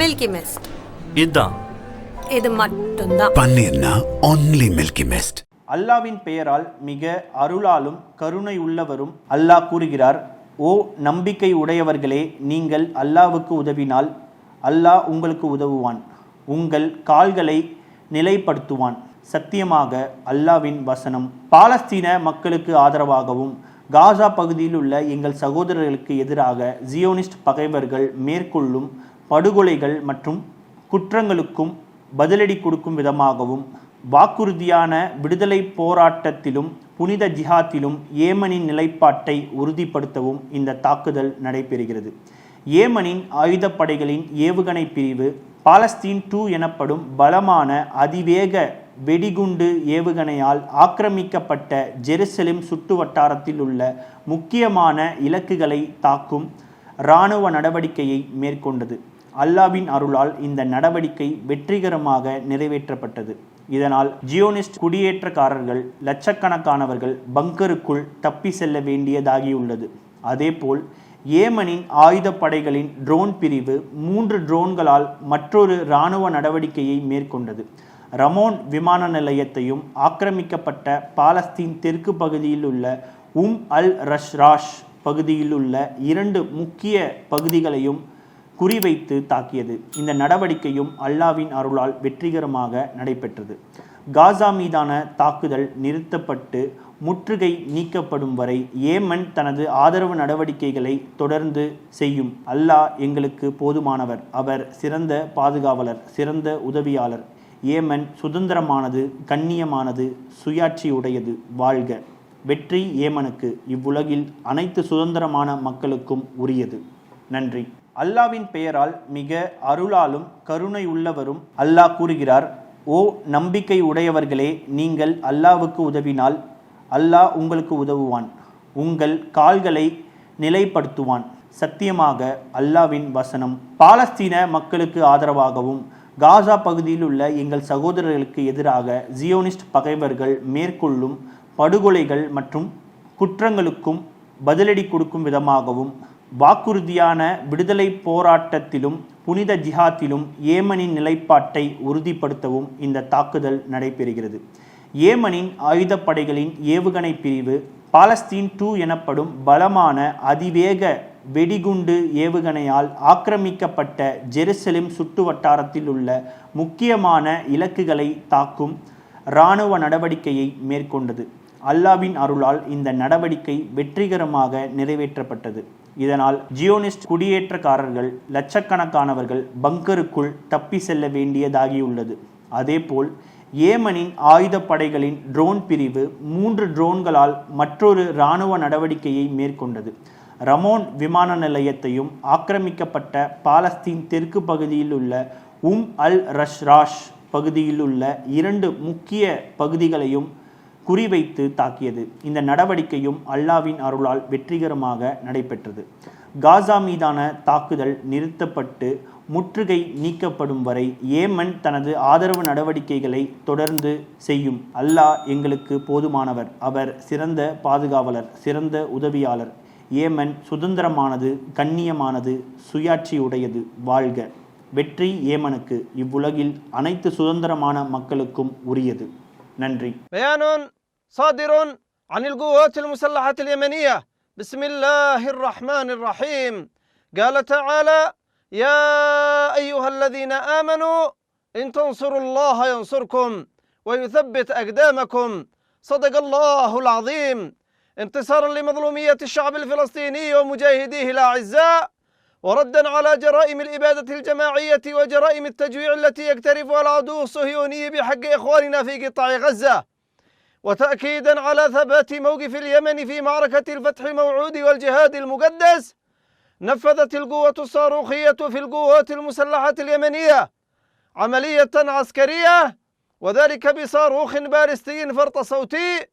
Milky mist இதுதான் இது மட்டும்தான். பன்னீர்னா ஒன்லி மில்கி மிஸ்ட் அல்லாவின் பெயரால் மிக அருளாலும் கருணை உள்ளவரும் அல்லாஹ் கூறுகிறார் ஓ நம்பிக்கை உடையவர்களே நீங்கள் அல்லாவுக்கு உதவினால் அல்லாஹ் உங்களுக்கு உதவுவான். உங்கள் கால்களை நிலைப்படுத்துவான். சத்தியமாக அல்லாவின் வசனம் பாலஸ்தீன மக்களுக்கு ஆதரவாகவும் காசா பகுதியில் உள்ள எங்கள் சகோதரர்களுக்கு எதிராக ஜியோனிஸ்ட் பகைவர்கள் மேற்கொள்ளும் படுகொலைகள் மற்றும் குற்றங்களுக்கும் பதிலடி கொடுக்கும் விதமாகவும் வாக்குறுதியான விடுதலை போராட்டத்திலும் புனித ஜிஹாத்திலும் ஏமனின் நிலைப்பாட்டை உறுதிப்படுத்தவும் இந்த தாக்குதல் நடைபெறுகிறது. ஏமனின் ஆயுதப்படைகளின் ஏவுகணை பிரிவு பாலஸ்தீன் டூ எனப்படும் பலமான அதிவேக வெடிகுண்டு ஏவுகணையால் ஆக்கிரமிக்கப்பட்ட ஜெருசலேம் சுட்டு வட்டாரத்தில் உள்ள முக்கியமான இலக்குகளை தாக்கும் இராணுவ நடவடிக்கையை மேற்கொண்டது. அல்லாவின் அருளால் இந்த நடவடிக்கை வெற்றிகரமாக நிறைவேற்றப்பட்டது. இதனால் ஜியோனிஸ்ட் குடியேற்றக்காரர்கள் லட்சக்கணக்கானவர்கள் பங்கருக்குள் தப்பி செல்ல வேண்டியதாகியுள்ளது. அதேபோல் ஏமனின் ஆயுதப்படைகளின் ட்ரோன் பிரிவு மூன்று ட்ரோன்களால் மற்றொரு இராணுவ நடவடிக்கையை மேற்கொண்டது. ரமோன் விமான நிலையத்தையும் ஆக்கிரமிக்கப்பட்ட பாலஸ்தீன் தெற்கு பகுதியில் உள்ள உம் அல் ரஷ்ராஷ் பகுதியில் உள்ள இரண்டு முக்கிய பகுதிகளையும் குறிவைத்து தாக்கியது. இந்த நடவடிக்கையும் அல்லாவின் அருளால் வெற்றிகரமாக நடைபெற்றது. காசா மீதான தாக்குதல் நிறுத்தப்பட்டு முற்றுகை நீக்கப்படும் வரை ஏமன் தனது ஆதரவு நடவடிக்கைகளை தொடர்ந்து செய்யும். அல்லாஹ் எங்களுக்கு போதுமானவர். அவர் சிறந்த பாதுகாவலர் சிறந்த உதவியாளர். ஏமன் சுதந்திரமானது கண்ணியமானது சுயாட்சியுடையது. வாழ்க. வெற்றி ஏமனுக்கு. இவ்வுலகில் அனைத்து சுதந்திரமான மக்களுக்கும் உரியது. நன்றி. அல்லாவின் பெயரால் மிக அருளாலும் கருணை உள்ளவரும் அல்லாஹ் கூறுகிறார் ஓ நம்பிக்கை உடையவர்களே நீங்கள் அல்லாவுக்கு உதவினால் அல்லாஹ் உங்களுக்கு உதவுவான். உங்கள் கால்களை நிலைப்படுத்துவான். சத்தியமாக அல்லாவின் வசனம் பாலஸ்தீன மக்களுக்கு ஆதரவாகவும் காசா பகுதியில் உள்ள எங்கள் சகோதரர்களுக்கு எதிராக ஜியோனிஸ்ட் பகைவர்கள் மேற்கொள்ளும் படுகொலைகள் மற்றும் குற்றங்களுக்கும் பதிலடி கொடுக்கும் விதமாகவும் வாக்குறுதியான விடுதலை போராட்டத்திலும் புனித ஜிஹாத்திலும் ஏமனின் நிலைப்பாட்டை உறுதிப்படுத்தவும் இந்த தாக்குதல் நடைபெறுகிறது. ஏமனின் ஆயுதப்படைகளின் ஏவுகணை பிரிவு பாலஸ்தீன் டூ எனப்படும் பலமான அதிவேக வெடிகுண்டு ஏவுகணையால் ஆக்கிரமிக்கப்பட்ட ஜெருசலேம் சுற்று வட்டாரத்தில் உள்ள முக்கியமான இலக்குகளை தாக்கும் இராணுவ நடவடிக்கையை மேற்கொண்டது. அல்லாவின் அருளால் இந்த நடவடிக்கை வெற்றிகரமாக நிறைவேற்றப்பட்டது. இதனால் ஜியோனிஸ்ட் குடியேற்றக்காரர்கள் லட்சக்கணக்கானவர்கள் பங்கருக்குள் தப்பி செல்ல வேண்டியதாகியுள்ளது. அதேபோல் ஏமனின் ஆயுதப்படைகளின் ட்ரோன் பிரிவு மூன்று ட்ரோன்களால் மற்றொரு இராணுவ நடவடிக்கையை மேற்கொண்டது. ரமோன் விமான நிலையத்தையும் ஆக்கிரமிக்கப்பட்ட பாலஸ்தீன் தெற்கு பகுதியில் உள்ள உம் அல் ரஷ்ராஷ் பகுதியில் உள்ள இரண்டு முக்கிய பகுதிகளையும் குறிவைத்து தாக்கியது. இந்த நடவடிக்கையும் அல்லாவின் அருளால் வெற்றிகரமாக நடைபெற்றது. காசா மீதான தாக்குதல் நிறுத்தப்பட்டு முற்றுகை நீக்கப்படும் வரை ஏமன் தனது ஆதரவு நடவடிக்கைகளை தொடர்ந்து செய்யும். அல்லாஹ் எங்களுக்கு போதுமானவர். அவர் சிறந்த பாதுகாவலர் சிறந்த உதவியாளர். ஏமன் சுதந்திரமானது கண்ணியமானது சுயாட்சியுடையது. வாழ்க. வெற்றி ஏமனுக்கு. இவ்வுலகில் அனைத்து சுதந்திரமான மக்களுக்கும் உரியது. நன்றி بيان صادر عن القوات المسلحة اليمنية بسم الله الرحمن الرحيم قال تعالى يا أيها الذين آمنوا إن تنصروا الله ينصركم ويثبت أقدامكم صدق الله العظيم انتصارا لمظلومية الشعب الفلسطيني ومجاهديه الأعزاء وردا على جرائم الإبادة الجماعية وجرائم التجويع التي يقترفها العدو الصهيوني بحق إخواننا في قطاع غزة. وتأكيدا على ثبات موقف اليمن في معركة الفتح الموعود والجهاد المقدس نفذت القوة الصاروخية في القوات المسلحة اليمنية عملية عسكرية وذلك بصاروخ بالستي فرط صوتي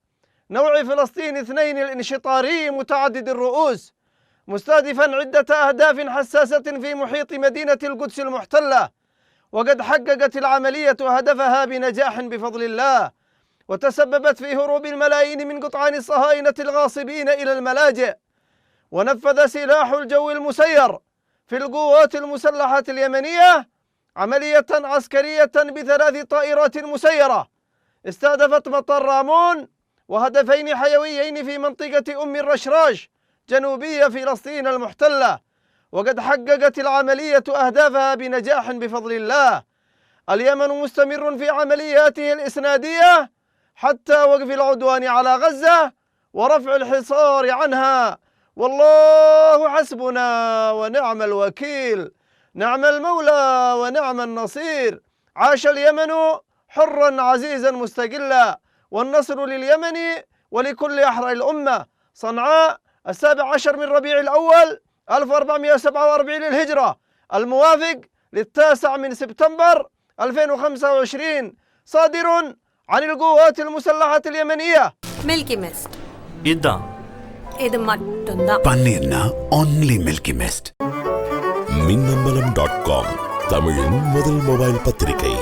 نوع فلسطين اثنين الانشطاري متعدد الرؤوس. مستهدفا عدة أهداف حساسة في محيط مدينة القدس المحتلة. وقد حققت العملية هدفها بنجاح بفضل الله وتسببت في هروب الملايين من قطعان الصهاينة الغاصبين إلى الملاجئ. ونفذ سلاح الجو المسير في القوات المسلحة اليمنية عملية عسكرية بثلاث طائرات مسيرة. استهدفت مطار رامون وهدفين حيويين في منطقة أم الرشراش جنوبية فلسطين المحتلة وقد حققت العملية أهدافها بنجاح بفضل الله. اليمن مستمر في عملياته الإسنادية حتى وقف العدوان على غزة ورفع الحصار عنها. والله حسبنا ونعم الوكيل نعم المولى ونعم النصير. عاش اليمن حرا عزيزا مستقلا والنصر لليمن ولكل أحرار الأمة. صنعاء السابع عشر من ربيع الأول 1447 للهجرة الموافق للتاسع من سبتمبر 2025 صادر عن القوات المسلحة اليمنية மில்கி மிஸ்ட் இதுதான் இது மட்டும்தான் பன்னீர்னா only Milky Mist Minnambalam dot com தமிழின் முதல் மொபைல் பத்திரிகை